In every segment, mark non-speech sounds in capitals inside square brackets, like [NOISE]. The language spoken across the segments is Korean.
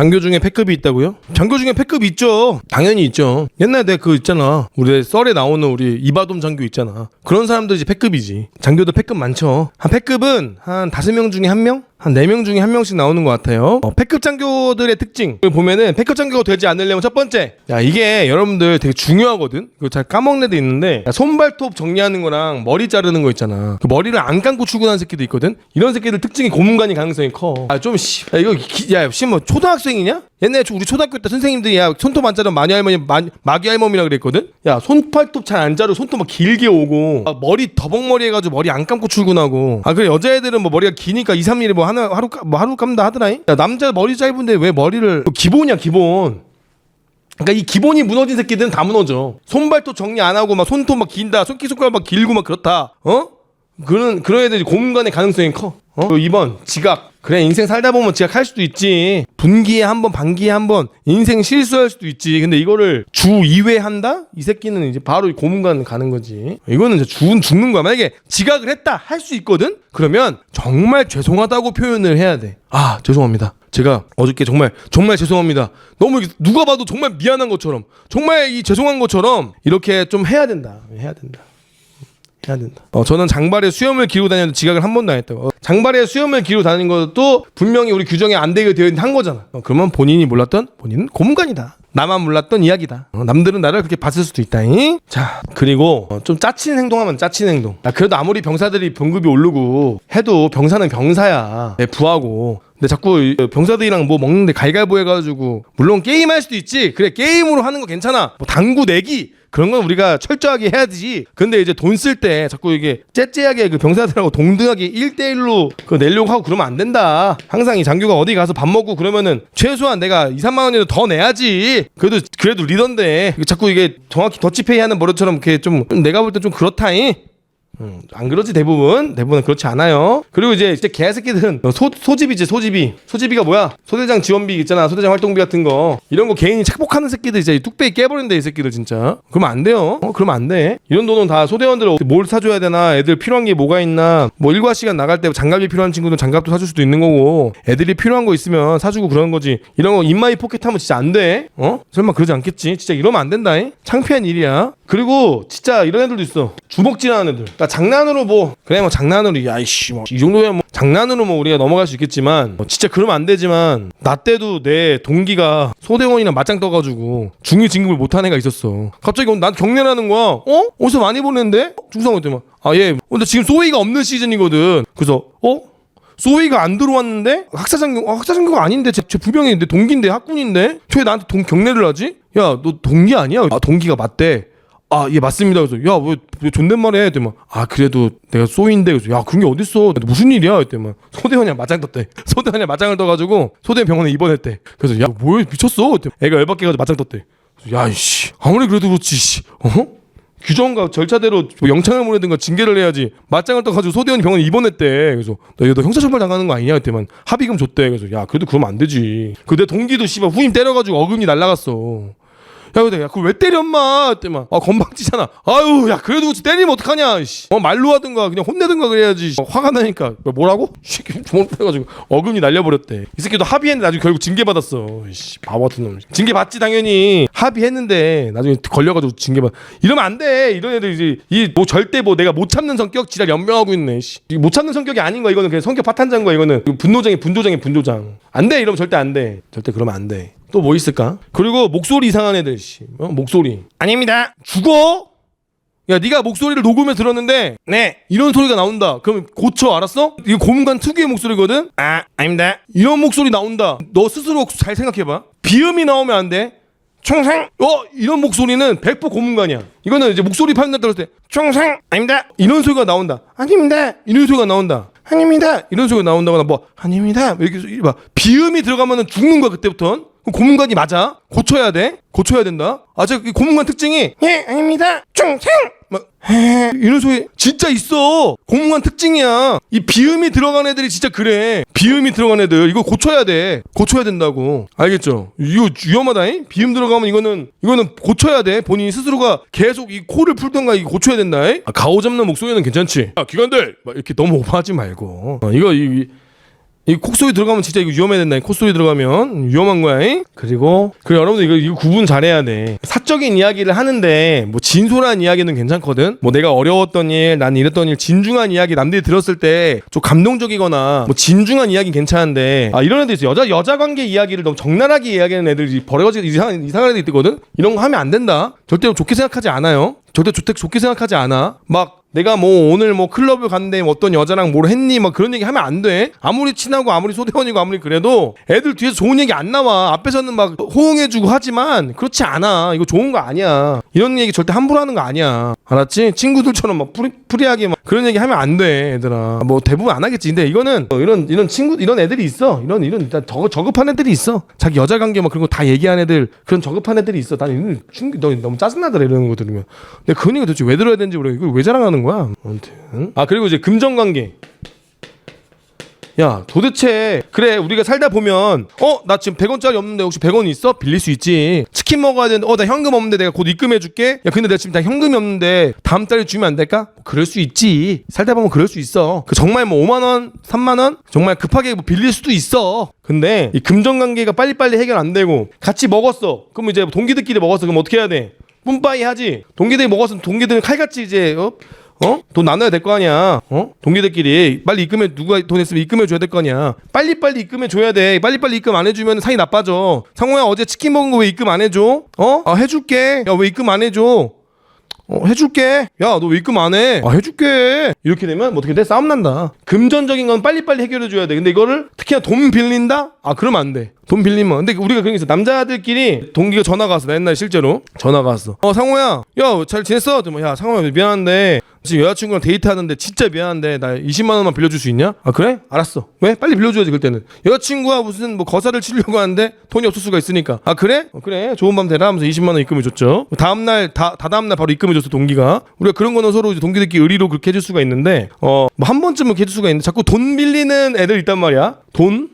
장교 중에 패급이 있다고요? 장교 중에 패급이 있죠. 당연히 있죠. 옛날에 내가 그 있잖아. 우리 썰에 나오는 우리 이바돔 장교 있잖아. 그런 사람들 이제 패급이지. 장교도 패급 많죠. 한 패급은 한 다섯 명 중에 한 명? 한네명 중에 한 명씩 나오는 것 같아요. 어, 패급 장교들의 특징을 보면은 패급 장교가 되지 않으려면 첫 번째, 야 이게 여러분들 되게 중요하거든. 이거 잘 까먹는 애도 있는데 야, 손발톱 정리하는 거랑 머리 자르는 거 있잖아. 그 머리를 안 감고 출근하는 새끼도 있거든. 이런 새끼들 특징이 고문관이 가능성이 커. 아 좀 씨, 야 이거 기, 야 씨, 뭐 초등학생이냐? 옛날에 저- 우리 초등학교 때 선생님들이 야 손톱 안 자르면 마녀 할머니 마, 마귀 할머니라 그랬거든. 야 손발톱 잘 안 자르고 손톱 막 길게 오고 아, 머리 더벅머리 해가지고 머리 안 감고 출근하고 아 그래 여자애들은 뭐 머리가 기니까 2, 3일에 뭐 하나 하루 까- 뭐 하루 감다 하더라잉. 야 남자 머리 짧은데 왜 머리를 뭐 기본이야 기본. 그러니까 이 기본이 무너진 새끼들은 다 무너져. 손발톱 정리 안 하고 막 손톱 막 긴다, 손기 손가락 막 길고 막 그렇다. 어? 그런 그런 애들이 고문관의 가능성이 커. 어? 2번 지각. 그래 인생 살다 보면 지각할 수도 있지. 분기에 한 번, 반기에 한 번 인생 실수할 수도 있지. 근데 이거를 주 2회 한다? 이 새끼는 이제 바로 고문관 가는 거지. 이거는 이제 죽, 죽는 거야. 만약에 지각을 했다 할 수 있거든. 그러면 정말 죄송하다고 표현을 해야 돼. 아 죄송합니다. 제가 어저께 정말 정말 죄송합니다. 너무 누가 봐도 정말 미안한 것처럼 정말 이 죄송한 것처럼 이렇게 좀 해야 된다. 해야 된다. 해야 된다. 어, 저는 장발에 수염을 기르고 다녔는데 지각을 한 번도 안 했다고. 어, 장발에 수염을 기르고 다니는 것도 분명히 우리 규정에 안 되게 되어 있는 한 거잖아. 어, 그러면 본인이 몰랐던 본인은 고문관이다. 나만 몰랐던 이야기다. 어, 남들은 나를 그렇게 봤을 수도 있다잉. 자, 그리고 어, 좀 짜친 행동하면 짜친 행동. 야, 그래도 아무리 병사들이 병급이 오르고 해도 병사는 병사야. 내 부하고. 근데 자꾸 이 병사들이랑 뭐 먹는데 갈갈보 해가지고 물론 게임 할 수도 있지. 그래 게임으로 하는 거 괜찮아. 뭐 당구 내기 그런 건 우리가 철저하게 해야 되지. 근데 이제 돈 쓸 때 자꾸 이게 째째하게 그 병사들하고 동등하게 1대1로 그 내려고 하고 그러면 안 된다. 항상 이 장교가 어디 가서 밥 먹고 그러면은 최소한 내가 2, 3만 원이라도 더 내야지. 그래도 그래도 리더인데 자꾸 이게 정확히 더치페이 하는 버릇처럼 이렇게 좀 내가 볼 때 좀 그렇다잉. 음, 안 그러지 대부분. 대부분은 그렇지 않아요. 그리고 이제 진짜 개새끼들은 소, 소집이지 소집이. 소집이가 뭐야? 소대장 지원비 있잖아. 소대장 활동비 같은 거. 이런 거 개인이 착복하는 새끼들 이제 뚝배기 깨버린다 이 새끼들 진짜. 그러면 안 돼요. 어, 그러면 안 돼. 이런 돈은 다 소대원들 뭘 사줘야 되나? 애들 필요한 게 뭐가 있나? 뭐 일과 시간 나갈 때 장갑이 필요한 친구는 장갑도 사줄 수도 있는 거고. 애들이 필요한 거 있으면 사주고 그런 거지. 이런 거 인마이 포켓 하면 진짜 안돼. 어? 설마 그러지 않겠지? 진짜 이러면 안 된다 잉? 창피한 일이야. 그리고 진짜 이런 애들도 있어. 주먹질하는 애들. 그러니까 장난으로 뭐 그래 뭐 장난으로 야이씨 뭐이 정도면 뭐 장난으로 뭐 우리가 넘어갈 수 있겠지만 뭐 진짜 그러면 안 되지만 나 때도 내 동기가 소대원이랑 맞짱 떠가지고 중위 진급을 못한 애가 있었어. 갑자기 난 경례라는 거야. 어? 어디서 많이 보냈는데? 중상호 때만 아 예. 근데 지금 소위가 없는 시즌이거든. 그래서 어? 소위가 안 들어왔는데? 학사장교 어, 학사장교가 아닌데? 제, 제 부병이 내 동기인데 학군인데? 왜 나한테 동, 경례를 하지? 야 너 동기 아니야? 아 동기가 맞대. 아 예 맞습니다. 그래서 야 왜 왜 존댓말해? 했더만 아 그래도 내가 소위인데 그래서 야 그런 게 어딨어? 무슨 일이야? 했더만 소대원이랑 맞짱 떴대. [LAUGHS] 소대원이랑 맞짱을 떠가지고 소대 병원에 입원했대. 그래서 야 뭐야 미쳤어? 했더니 애가 열받게 가지고 맞짱 떴대. 그래서 야 이씨 아무리 그래도 그렇지 씨. 어? 규정과 절차대로 뭐 영창을 보내든가 징계를 해야지 맞짱을 떠가지고 소대원 병원에 입원했대 그래서 너 이거 너 형사처벌 당하는 거 아니냐 했더만 합의금 줬대 그래서 야 그래도 그러면 안 되지 그 내 동기도 씨발 후임 때려가지고 어금니 날라갔어 야 근데 야 그걸 왜 때려 엄마? 했더만 아 건방지잖아. 아유 야 그래도 그렇지. 때리면 어떡하냐 씨. 어 말로 하든가 그냥 혼내든가 그래야지. 씨. 어, 화가 나니까. 뭐라고? 새끼 주먹 때려가지고 어금니 날려버렸대. 이 새끼도 합의했는데 나중에 결국 징계받았어. 씨 바보 같은 놈. 징계받지 당연히. 합의했는데 나중에 걸려가지고 징계받. 이러면 안 돼. 이런 애들 이제 이 뭐 절대 뭐 내가 못 참는 성격? 지랄 연명하고 있네 씨. 이못 참는 성격이 아닌 거야 이거는. 그냥 성격 파탄자인 거야 이거는. 이거 분노장애 분조장애 분조장. 안 돼 이러면 절대 안 돼. 절대 그러면 안 돼 또 뭐 있을까? 그리고 목소리 이상한 애들 씨. 어? 목소리. 아닙니다. 죽어? 야 네가 목소리를 녹음해 들었는데 네. 이런 소리가 나온다. 그럼 고쳐 알았어? 이거 고문관 특유의 목소리거든? 아 아닙니다. 이런 목소리 나온다. 너 스스로 잘 생각해 봐. 비음이 나오면 안 돼. 총생. 어? 이런 목소리는 100% 고문관이야. 이거는 이제 목소리 판단 들었을 때 총생. 아닙니다. 이런 소리가 나온다. 아닙니다. 이런 소리가 나온다. 아닙니다. 이런 소리가 나온다거나 뭐 아닙니다. 이렇게 막 비음이 들어가면은 죽는 거야 그때부터는 고문관이 맞아? 고쳐야 돼? 고쳐야 된다? 아 저 고문관 특징이 예 아닙니다. 총생! 막 에, 이런 소리 진짜 있어. 고문관 특징이야. 이 비음이 들어간 애들이 진짜 그래. 비음이 들어간 애들. 이거 고쳐야 돼. 고쳐야 된다고. 알겠죠? 이거 위험하다잉? 비음 들어가면 이거는 이거는 고쳐야 돼. 본인이 스스로가 계속 이 코를 풀던가 이거 고쳐야 된다 아, 가오 잡는 목소리는 괜찮지? 아 기관들! 막 이렇게 너무 오버하지 말고. 어, 이거 이, 이 이 콧소리 들어가면 진짜 이거 위험해야 된다. 이 콧소리 들어가면 위험한 거야. 잉? 그리고 그리고 여러분들 이거 이거 구분 잘해야 돼. 사적인 이야기를 하는데 뭐 진솔한 이야기는 괜찮거든. 뭐 내가 어려웠던 일, 난 이랬던 일, 진중한 이야기 남들이 들었을 때 좀 감동적이거나 뭐 진중한 이야기 괜찮은데 아 이런 애들 있어. 여자 여자 관계 이야기를 너무 적나라하게 이야기하는 애들이 버려지 이상한 이상한 애들 있거든. 이런 거 하면 안 된다. 절대 좋게 생각하지 않아요. 절대 좋게 좋게 생각하지 않아. 막 내가 뭐 오늘 뭐 클럽을 갔는데 뭐 어떤 여자랑 뭘 했니 막 그런 얘기 하면 안 돼. 아무리 친하고 아무리 소대원이고 아무리 그래도 애들 뒤에서 좋은 얘기 안 나와. 앞에서는 막 호응해주고 하지만 그렇지 않아. 이거 좋은 거 아니야. 이런 얘기 절대 함부로 하는 거 아니야. 알았지? 친구들처럼 막 프리, 프리하게 막 그런 얘기 하면 안 돼, 얘들아. 뭐 대부분 안 하겠지. 근데 이거는 어, 이런 이런 친구 이런 애들이 있어. 이런 이런 일단 저, 저급한 애들이 있어. 자기 여자 관계 막 그런 거 다 얘기하는 애들 그런 저급한 애들이 있어. 난 이런 너무 짜증나더라 이런 거 들으면. 근데 그 얘기 도대체 왜 들어야 되는지 모르겠어. 이걸 왜 자랑하는 거야? 아무튼. 아 그리고 이제 금전 관계. 야 도대체 그래 우리가 살다 보면 어 나 지금 100원짜리 없는데 혹시 100원 있어? 빌릴 수 있지 치킨 먹어야 되는데 어 나 현금 없는데 내가 곧 입금해 줄게 야 근데 내가 지금 다 현금이 없는데 다음 달에 주면 안 될까? 그럴 수 있지 살다 보면 그럴 수 있어 그 정말 뭐 5만 원 3만 원 정말 급하게 뭐 빌릴 수도 있어 근데 이 금전 관계가 빨리빨리 해결 안 되고 같이 먹었어 그럼 이제 동기들끼리 먹었어 그럼 어떻게 해야 돼? 뿜빠이 하지 동기들이 먹었으면 동기들은 칼같이 이제 어? 어? 돈 나눠야 될 거 아니야. 어? 동기들끼리 빨리 입금해 누가 돈 있으면 입금해 줘야 될 거 아니야. 빨리 빨리 입금해 줘야 돼. 빨리 빨리 입금 안 해주면 사이 나빠져. 상호야 어제 치킨 먹은 거 왜 입금 안 해줘? 어? 아 해줄게. 야 왜 입금 안 해줘? 어, 해줄게. 야, 너 왜 입금 안 해? 아, 해줄게. 이렇게 되면 뭐 어떻게 돼? 싸움 난다. 금전적인 건 빨리빨리 해결해줘야 돼. 근데 이거를 특히나 돈 빌린다? 아, 그러면 안 돼. 돈 빌리면. 근데 우리가 그런 게 있어. 남자들끼리 동기가 전화가 왔어. 나 옛날에 실제로. 전화가 왔어. 어, 상호야. 야, 잘 지냈어? 야, 상호야, 미안한데. 지금 여자친구랑 데이트하는데 진짜 미안한데 나 20만 원만 빌려줄 수 있냐? 아 그래? 알았어. 왜? 빨리 빌려줘야지 그때는. 여자친구가 무슨 뭐 거사를 치려고 하는데 돈이 없을 수가 있으니까. 아 그래? 어, 그래. 좋은 밤 되라 하면서 20만 원 입금해 줬죠. 다음 날다 다다음 날 바로 입금해 줬어 동기가. 우리가 그런 거는 서로 이제 동기들끼리 의리로 그렇게 해줄 수가 있는데 어뭐 한 번쯤은 해줄 수가 있는데 자꾸 돈 빌리는 애들 있단 말이야. 돈?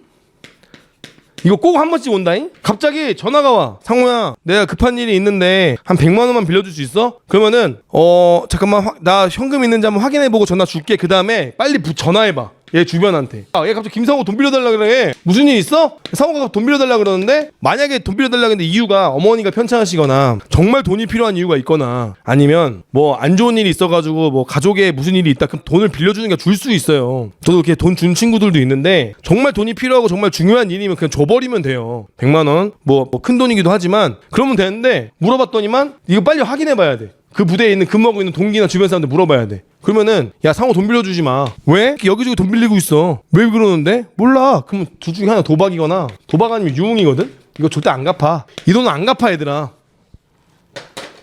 이거 꼭 한 번씩 온다잉? 갑자기 전화가 와. 상호야, 내가 급한 일이 있는데 한 100만 원만 빌려줄 수 있어? 그러면은 어 잠깐만 화- 나 현금 있는지 한번 확인해보고 전화 줄게. 그 다음에 빨리 부- 전화해봐. 얘 주변한테. 아, 얘 갑자기 김상호 돈 빌려달라 그래. 무슨 일 있어? 상호가 돈 빌려달라 그러는데 만약에 돈 빌려달라 근데 이유가 어머니가 편찮으시거나 정말 돈이 필요한 이유가 있거나 아니면 뭐 안 좋은 일이 있어가지고 뭐 가족에 무슨 일이 있다 그럼 돈을 빌려주는 게 줄 수 있어요. 저도 이렇게 돈 준 친구들도 있는데 정말 돈이 필요하고 정말 중요한 일이면 그냥 줘버리면 돼요. 100만 원, 뭐큰 돈이기도 하지만 그러면 되는데 물어봤더니만 이거 빨리 확인해봐야 돼. 그 부대에 있는 근무하고 있는 동기나 주변 사람들 물어봐야 돼. 그러면은 야 상호 돈 빌려주지 마. 왜? 여기저기 돈 빌리고 있어. 왜 그러는데? 몰라. 그러면 둘 중에 하나 도박이거나 도박 아니면 유흥이거든. 이거 절대 안 갚아. 이 돈은 안 갚아 얘들아.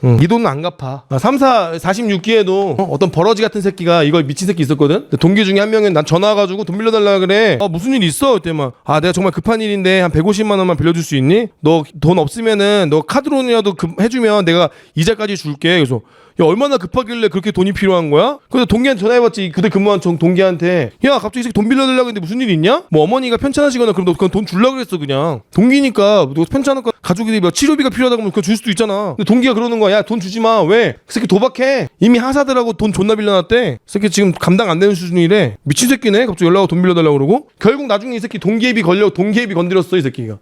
응. 이 돈은 안 갚아. 아, 3, 4, 46기에도 어, 떤 버러지 같은 새끼가 이거 미친 새끼 있었거든? 근데 동기 중에 한 명은 난 전화 와가지고 돈 빌려달라 그래. 아, 무슨 일 있어? 막, 아, 내가 정말 급한 일인데 한 150만 원만 빌려줄 수 있니? 너 돈 없으면은 너 카드론이라도 금- 해주면 내가 이자까지 줄게. 그래서 야, 얼마나 급하길래 그렇게 돈이 필요한 거야? 그래서 동기한테 전화해봤지. 그때 근무한 정- 동기한테. 야, 갑자기 돈 빌려달라고 했는데 무슨 일 있냐? 뭐 어머니가 편찮으시거나 그럼 너 그냥 돈 줄라 그랬어, 그냥. 동기니까. 너 편찮을까? 가족이 뭐 치료비가 필요하다고 하면 그거 줄 수도 있잖아. 근데 동기가 그러는 거야. 야, 돈 주지 마. 왜? 그 새끼 도박해. 이미 하사들하고 돈 존나 빌려놨대. 그 새끼 지금 감당 안 되는 수준이래. 미친 새끼네. 갑자기 연락 와돈 빌려달라고 그러고. 결국 나중에 이 새끼 동기애비 걸려, 동기애비 건드렸어, 이 새끼가.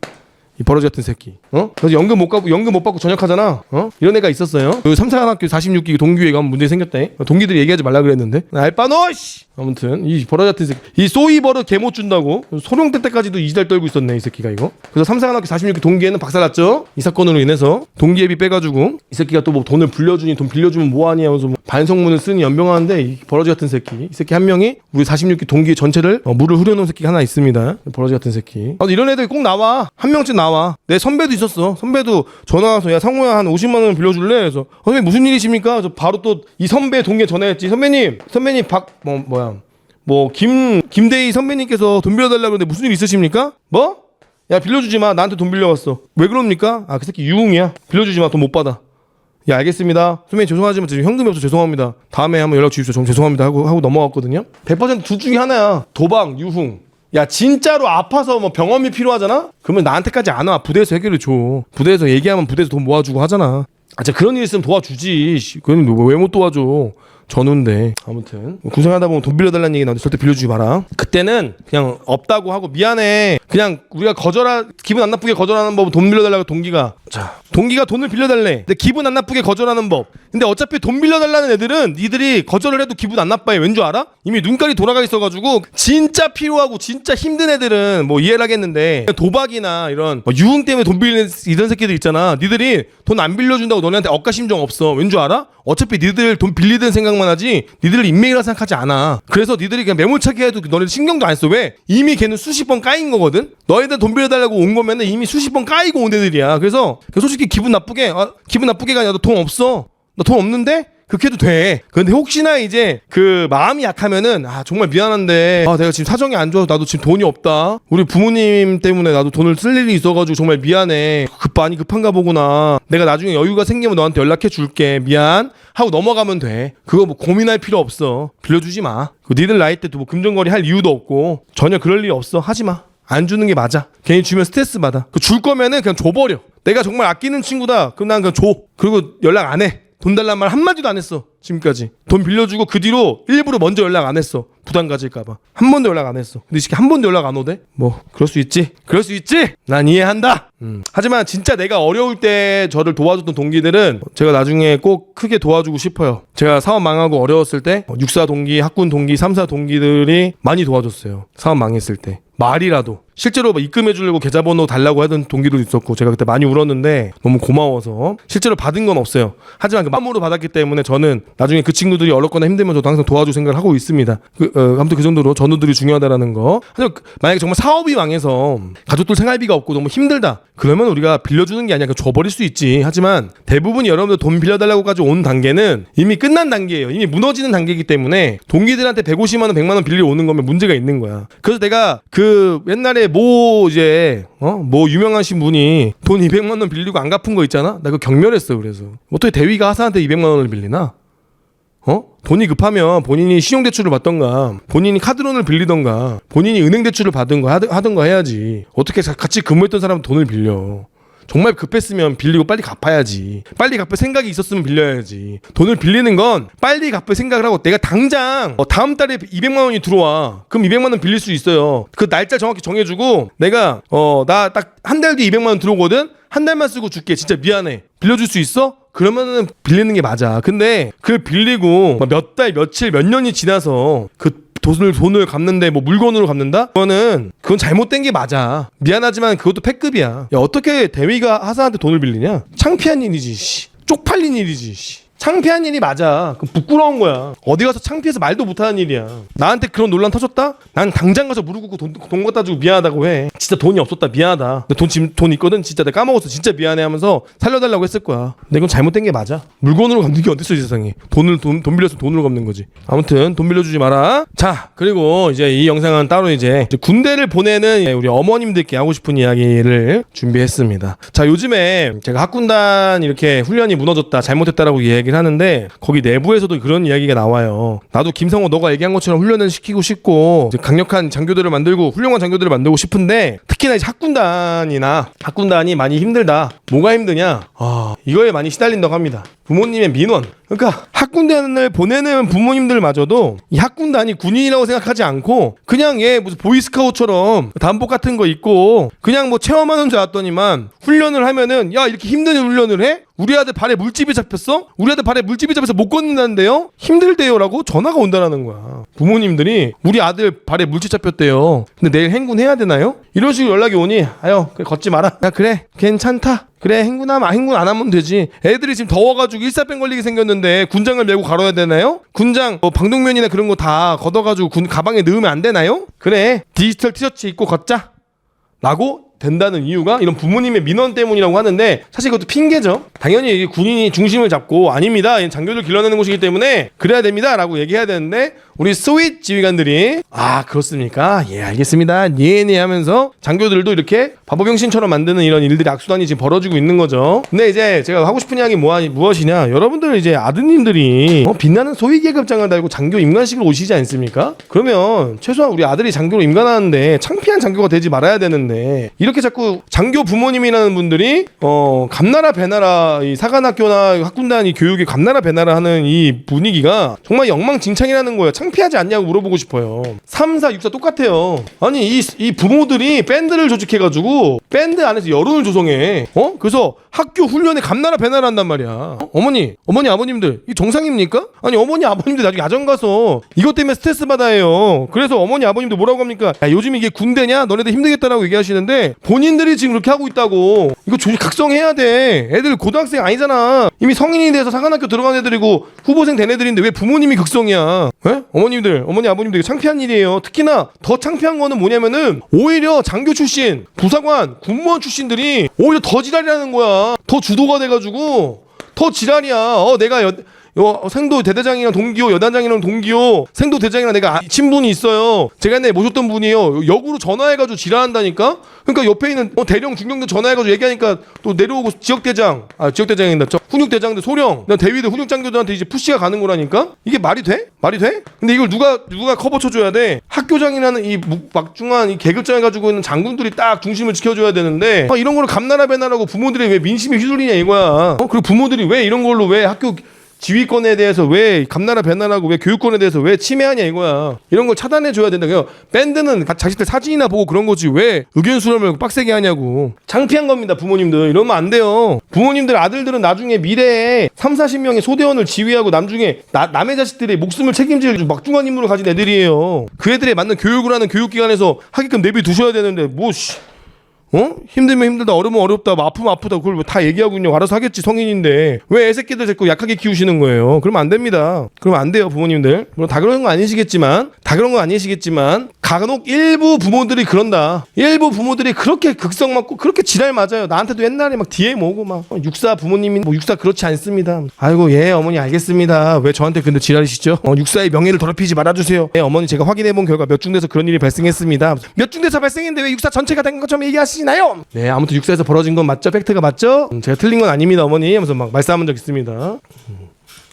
이 버러지 같은 새끼. 어? 그래서 연금 못 받고 연금 못 받고 전역하잖아. 어? 이런 애가 있었어요. 그 삼사관학교 46기 동기회가 문제 생겼대. 동기들이 얘기하지 말라 그랬는데. 알바노 씨. 아무튼 이 버러지 같은 새끼. 이 소이버를 개못 준다고 소룡 때 때까지도 이지랄 떨고 있었네 이 새끼가 이거. 그래서 삼사관학교 46기 동기에는 박살났죠. 이 사건으로 인해서 동기회비 빼가지고 이 새끼가 또 뭐 돈을 불려주니 돈 빌려주면 뭐하니 하면서 뭐 반성문을 쓰니 연병하는데 이 버러지 같은 새끼. 이 새끼 한 명이 우리 46기 동기 전체를 어, 물을 흐려놓은 새끼가 하나 있습니다. 버러지 같은 새끼. 아, 이런 애들 꼭 나와. 한 명씩 나와. 내 선배도 있었어. 선배도 전화 와서 야 상호야 한 50만 원 빌려줄래? 그래서 어, 선배님 무슨 일이십니까? 그래서 바로 또 이 선배 동기에 전화했지. 선배님, 선배님 박 뭐 뭐야? 뭐 김 김대희 선배님께서 돈 빌려달라고 그러는데 무슨 일 있으십니까? 뭐? 야 빌려주지 마. 나한테 돈 빌려왔어. 왜 그럽니까? 아 그 새끼 유흥이야. 빌려주지 마. 돈 못 받아. 예 알겠습니다. 선배님 죄송하지만 지금 현금이 없어 죄송합니다. 다음에 한번 연락 주십시오. 좀 죄송합니다 하고 하고 넘어갔거든요. 100%둘 중에 하나야. 도박, 유흥. 야 진짜로 아파서 뭐 병원비 필요하잖아? 그러면 나한테까지 안 와. 부대에서 해결해 줘. 부대에서 얘기하면 부대에서 돈 모아주고 하잖아. 아 진짜 그런 일 있으면 도와주지. 씨, 그건 왜못 도와줘? 전우인데. 아무튼. 군생하다 보면 돈 빌려달라는 얘기 나오는데 절대 빌려주지 마라. 그때는 그냥 없다고 하고 미안해. 그냥 우리가 거절하 기분 안 나쁘게 거절하는 법은 돈 빌려달라고 동기가. 자. 동기가 돈을 빌려달래. 근데 기분 안 나쁘게 거절하는 법. 근데 어차피 돈 빌려달라는 애들은 니들이 거절을 해도 기분 안 나빠해. 왠 줄 알아? 이미 눈깔이 돌아가 있어가지고 진짜 필요하고 진짜 힘든 애들은 뭐 이해를 하겠는데. 도박이나 이런 뭐 유흥 때문에 돈 빌리는 이런 새끼들 있잖아. 니들이 돈 안 빌려준다고 너네한테 억가심정 없어. 왠 줄 알아? 어차피 니들 돈 빌리는 생각만 하지 니들 인맥이라 생각하지 않아. 그래서 니들이 그냥 매몰차게 해도 너네 신경도 안 써. 왜? 이미 걔는 수십 번 까인 거거든? 너희들 돈 빌려달라고 온 거면은 이미 수십 번 까이고 온 애들이야. 그래서 솔직히 기분 나쁘게 아, 기분 나쁘게가 아니라 너 돈 없어. 너 돈 없는데? 그렇게 해도 돼. 근데 혹시나 이제 그 마음이 약하면은 아 정말 미안한데 아 내가 지금 사정이 안 좋아서 나도 지금 돈이 없다. 우리 부모님 때문에 나도 돈을 쓸 일이 있어가지고 정말 미안해. 급 많이 급한가 보구나. 내가 나중에 여유가 생기면 너한테 연락해 줄게. 미안. 하고 넘어가면 돼. 그거 뭐 고민할 필요 없어. 빌려주지 마. 그 니들 나이 때도 뭐 금전거래 할 이유도 없고 전혀 그럴 일 없어. 하지 마. 안 주는 게 맞아. 괜히 주면 스트레스 받아. 그 줄 거면은 그냥 줘버려. 내가 정말 아끼는 친구다. 그럼 난 그냥 줘. 그리고 연락 안 해. 돈 달란 말 한마디도 안 했어. 지금까지. 돈 빌려주고 그 뒤로 일부러 먼저 연락 안 했어. 부담 가질까봐. 한 번도 연락 안 했어. 근데 이 새끼 한 번도 연락 안 오대? 뭐, 그럴 수 있지. 그럴 수 있지. 난 이해한다. 음. 하지만 진짜 내가 어려울 때 저를 도와줬던 동기들은 제가 나중에 꼭 크게 도와주고 싶어요. 제가 사업 망하고 어려웠을 때 육사 동기, 학군 동기, 삼사 동기들이 많이 도와줬어요. 사업 망했을 때. 말이라도 실제로 막 입금해 주려고 계좌번호 달라고 하던 동기도 있었고 제가 그때 많이 울었는데 너무 고마워서 실제로 받은 건 없어요. 하지만 그 마음으로 받았기 때문에 저는 나중에 그 친구들이 어렵거나 힘들면 저도 항상 도와줄 생각을 하고 있습니다. 그, 어, 아무튼 그 정도로 전우들이 중요하다라는 거. 하지만 그- 만약에 정말 사업이 망해서 가족들 생활비가 없고 너무 힘들다. 그러면 우리가 빌려주는 게 아니라 그냥 줘버릴 수 있지. 하지만 대부분 여러분들 돈 빌려달라고까지 온 단계는 이미 끝난 단계예요. 이미 무너지는 단계이기 때문에 동기들한테 150만 원, 100만 원 빌려 오는 거면 문제가 있는 거야. 그래서 내가 그 옛날에 모 이제 어 뭐 유명하신 분이 돈 200만 원 빌리고 안 갚은 거 있잖아. 나 그거 경멸했어. 그래서 어떻게 대위가 하사한테 200만 원을 빌리나? 어? 돈이 급하면 본인이 신용대출을 받던가 본인이 카드론을 빌리던가 본인이 은행 대출을 받은 거 하든, 하든가 해야지 어떻게 자- 같이 근무했던 사람 돈을 빌려 정말 급했으면 빌리고 빨리 갚아야지. 빨리 갚을 생각이 있었으면 빌려야지. 돈을 빌리는 건 빨리 갚을 생각을 하고 내가 당장 어, 다음 달에 200만 원이 들어와. 그럼 200만 원 빌릴 수 있어요. 그 날짜 정확히 정해주고 내가 어 나 딱 한 달 뒤에 200만 원 들어오거든? 한 달만 쓰고 줄게. 진짜 미안해. 빌려줄 수 있어? 그러면은 빌리는 게 맞아. 근데 그걸 빌리고 몇 달, 며칠, 몇 년이 지나서 그 돈을 돈을 갚는데 뭐 물건으로 갚는다? 그거는 그건 잘못된 게 맞아. 미안하지만 그것도 패급이야. 야 어떻게 대위가 하사한테 돈을 빌리냐? 창피한 일이지. 씨. 쪽팔린 일이지. 씨. 창피한 일이 맞아. 그 부끄러운 거야. 어디 가서 창피해서 말도 못하는 일이야. 나한테 그런 논란 터졌다? 난 당장 가서 무릎 꿇고 돈, 돈 갖다 주고 미안하다고 해. 진짜 돈이 없었다. 미안하다. 근데 돈, 지금 돈 있거든? 진짜 내가 까먹었어. 진짜 미안해 하면서 살려달라고 했을 거야. 근데 이건 잘못된 게 맞아. 물건으로 갚는 게 어딨어, 이 세상에. 돈을, 돈, 돈 빌려서 돈으로 갚는 거지. 아무튼, 돈 빌려주지 마라. 자, 그리고 이제 이 영상은 따로 이제 이제 군대를 보내는 우리 어머님들께 하고 싶은 이야기를 준비했습니다. 자, 요즘에 제가 학군단 이렇게 훈련이 무너졌다, 잘못했다라고 얘기 를 하는데 거기 내부에서도 그런 이야기가 나와요. 나도 김성호 너가 얘기한 것처럼 훈련을 시키고 싶고 강력한 장교들을 만들고 훌륭한 장교들을 만들고 싶은데 특히나 이제 학군단이나 학군단이 많이 힘들다. 뭐가 힘드냐? 아, 이거에 많이 시달린다고 합니다. 부모님의 민원. 그러니까 학군단을 보내는 부모님들마저도 이 학군단이 군인이라고 생각하지 않고 그냥 얘 무슨 보이스카우트처럼 단복 같은 거 입고 그냥 뭐 체험하는 줄 알았더니만 훈련을 하면은 야 이렇게 힘든 훈련을 해? 우리 아들 발에 물집이 잡혔어? 우리 아들 발에 물집이 잡혀서 못 걷는다는데요? 힘들대요라고 전화가 온다라는 거야. 부모님들이 우리 아들 발에 물집 잡혔대요. 근데 내일 행군해야 되나요? 이런 식으로 연락이 오니 아유 그래 걷지 마라. 야 그래 괜찮다. 그래 행군하면 행군 안 하면 되지. 애들이 지금 더워가지고 일사병 걸리게 생겼는데 군장을 메고 가러야 되나요? 군장 뭐 방독면이나 그런 거 다 걷어가지고 군 가방에 넣으면 안 되나요? 그래 디지털 티셔츠 입고 걷자. 라고 된다는 이유가 이런 부모님의 민원 때문이라고 하는데 사실 이것도 핑계죠. 당연히 군인이 중심을 잡고 아닙니다. 장교들 길러내는 곳이기 때문에 그래야 됩니다라고 얘기해야 되는데 우리 스윗 지휘관들이 아 그렇습니까? 예 알겠습니다. 예네 하면서 장교들도 이렇게 바보병신처럼 만드는 이런 일들이 악수단이 지금 벌어지고 있는 거죠. 근데 이제 제가 하고 싶은 이야기 뭐, 무엇이냐? 여러분들 이제 아드님들이 어, 빛나는 소위 계급장을 달고 장교 임관식을 오시지 않습니까? 그러면 최소한 우리 아들이 장교로 임관하는데 창피한 장교가 되지 말아야 되는데 이렇게 자꾸 장교 부모님이라는 분들이 어 감나라 배나라 이 사관학교나 학군단 이 교육이 감나라 배나라 하는 이 분위기가 정말 영망진창이라는 거예요. 창 피하지 않냐고 물어보고 싶어요. 3, 4, 6, 4 똑같아요. 아니 이, 이 부모들이 밴드를 조직해가지고 밴드 안에서 여론을 조성해. 어? 그래서 학교 훈련에 감나라 배나라 한단 말이야. 어? 어머니, 어머니 아버님들 이 정상입니까? 아니 어머니 아버님들 나중에 야전 가서 이것 때문에 스트레스 받아요. 그래서 어머니 아버님도 뭐라고 합니까? 야, 요즘 이게 군대냐? 너네들 힘들겠다라고 얘기하시는데 본인들이 지금 그렇게 하고 있다고. 이거 조직 각성해야 돼. 애들 고등학생 아니잖아. 이미 성인이 돼서 사관학교 들어간 애들이고 후보생 된 애들인데 왜 부모님이 극성이야? 왜? 어머님들, 어머니 아버님들 이거 창피한 일이에요. 특히나 더 창피한 거는 뭐냐면은 오히려 장교 출신, 부사관, 군무원 출신들이 오히려 더 지랄이라는 거야. 더 주도가 돼가지고 더 지랄이야. 어, 내가 여, 요 생도 대대장이랑 동기호 여단장이랑 동기호 생도 대장이랑 내가 아- 친분이 있어요. 제가 옛날에 모셨던 분이에요. 역으로 전화해가지고 지랄한다니까. 그러니까 옆에 있는 어, 대령 중령들 전화해가지고 얘기하니까 또 내려오고 지역 대장 아 지역 대장인다. 저 훈육 대장들 소령 난 대위들 훈육 장교들한테 이제 푸시가 가는 거라니까. 이게 말이 돼? 말이 돼? 근데 이걸 누가 누가 커버 쳐줘야 돼? 학교장이라는 이 무- 막중한 이 계급장을 가지고 있는 장군들이 딱 중심을 지켜줘야 되는데 어, 이런 거를 감나라 배나라고 부모들이 왜 민심이 휘둘리냐 이거야. 어? 그리고 부모들이 왜 이런 걸로 왜 학교 지휘권에 대해서 왜 감나라 배나라고 왜 교육권에 대해서 왜 침해하냐 이거야. 이런 걸 차단해 줘야 된다. 그냥 밴드는 가- 자식들 사진이나 보고 그런 거지 왜 의견 수렴을 빡세게 하냐고. 창피한 겁니다 부모님들. 이러면 안 돼요. 부모님들 아들들은 나중에 미래에 3, 40명의 소대원을 지휘하고 남중에 나- 남의 자식들의 목숨을 책임질 막중한 임무를 가진 애들이에요. 그 애들에 맞는 교육을 하는 교육기관에서 하게끔 내비 두셔야 되는데 뭐 씨. 어? 힘들면 힘들다 어려우면 어렵다 뭐 아프면 아프다 그걸 뭐 다 얘기하고 있냐고 알아서 하겠지 성인인데. 왜 애새끼들 자꾸 약하게 키우시는 거예요? 그러면 안 됩니다. 그러면 안 돼요 부모님들. 물론 다 그런 건 아니시겠지만 다 그런 건 아니시겠지만 간혹 일부 부모들이 그런다. 일부 부모들이 그렇게 극성 맞고 그렇게 지랄 맞아요. 나한테도 옛날에 막 뒤에 뭐고 막 어, 육사 부모님이 뭐 육사 그렇지 않습니다. 아이고 예 어머니 알겠습니다. 왜 저한테 근데 지랄이시죠? 어, 육사의 명예를 더럽히지 말아주세요. 예 어머니 제가 확인해 본 결과 몇 중대에서 그런 일이 발생했습니다. 몇 중대에서 발생했는데 왜 육사 전체가 된 것처럼 얘기하시 나요? 네 아무튼 육사에서 벌어진 건 맞죠? 팩트가 맞죠? 음, 제가 틀린 건 아닙니다 어머니 하면서 막 말싸움한 적 있습니다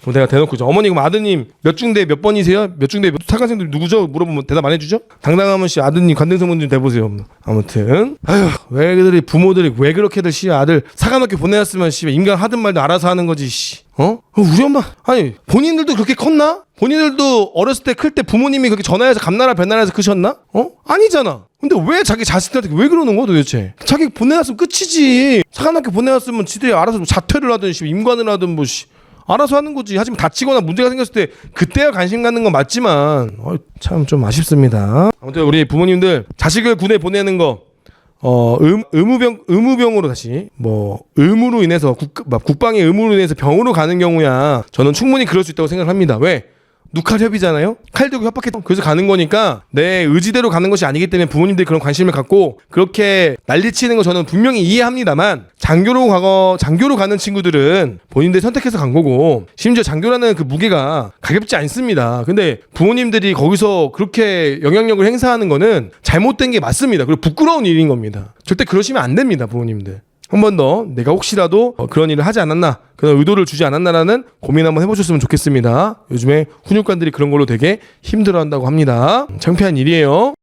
그럼 내가 대놓고 이제 어머니 그럼 아드님 몇 중대 몇 번이세요? 몇 중대 몇 사관생들 누구죠? 물어보면 대답 안 해주죠? 당당하면 씨 아드님 관등성문 좀 대보세요. 아무튼 아휴 왜 그들이 부모들이 왜 그렇게들 씨 아들 사관학교 보내놨으면 씨 인간 하든 말든 알아서 하는 거지 씨. 어? 어, 우리 엄마 아니 본인들도 그렇게 컸나? 본인들도 어렸을 때 클 때 부모님이 그렇게 전화해서 감나라 배나라해서 크셨나? 어? 아니잖아. 근데 왜 자기 자식들한테 왜 그러는 거야 도대체? 자기 보내놨으면 끝이지. 사관학교 보내놨으면 지들이 알아서 뭐 자퇴를 하든 씨 임관을 하든 뭐 씨. 알아서 하는 거지. 하지만 다치거나 문제가 생겼을 때 그때야 관심 갖는 건 맞지만 어, 참좀 아쉽습니다. 아무튼 우리 부모님들 자식을 군에 보내는 거 어, 음, 의무병, 의무병으로 다시, 뭐, 의무로 인해서, 국, 막 국방의 의무로 인해서 병으로 가는 경우야, 저는 충분히 그럴 수 있다고 생각을 합니다. 왜? 누칼 협의잖아요? 칼 들고 협박했던 그래서 가는 거니까 내 의지대로 가는 것이 아니기 때문에 부모님들이 그런 관심을 갖고 그렇게 난리치는 거 저는 분명히 이해합니다만 장교로 가거 장교로 가는 친구들은 본인들이 선택해서 간 거고 심지어 장교라는 그 무게가 가볍지 않습니다. 근데 부모님들이 거기서 그렇게 영향력을 행사하는 거는 잘못된 게 맞습니다. 그리고 부끄러운 일인 겁니다. 절대 그러시면 안 됩니다, 부모님들. 한 번 더 내가 혹시라도 어, 그런 일을 하지 않았나 그런 의도를 주지 않았나라는 고민 한번 해보셨으면 좋겠습니다. 요즘에 훈육관들이 그런 걸로 되게 힘들어한다고 합니다. 창피한 일이에요.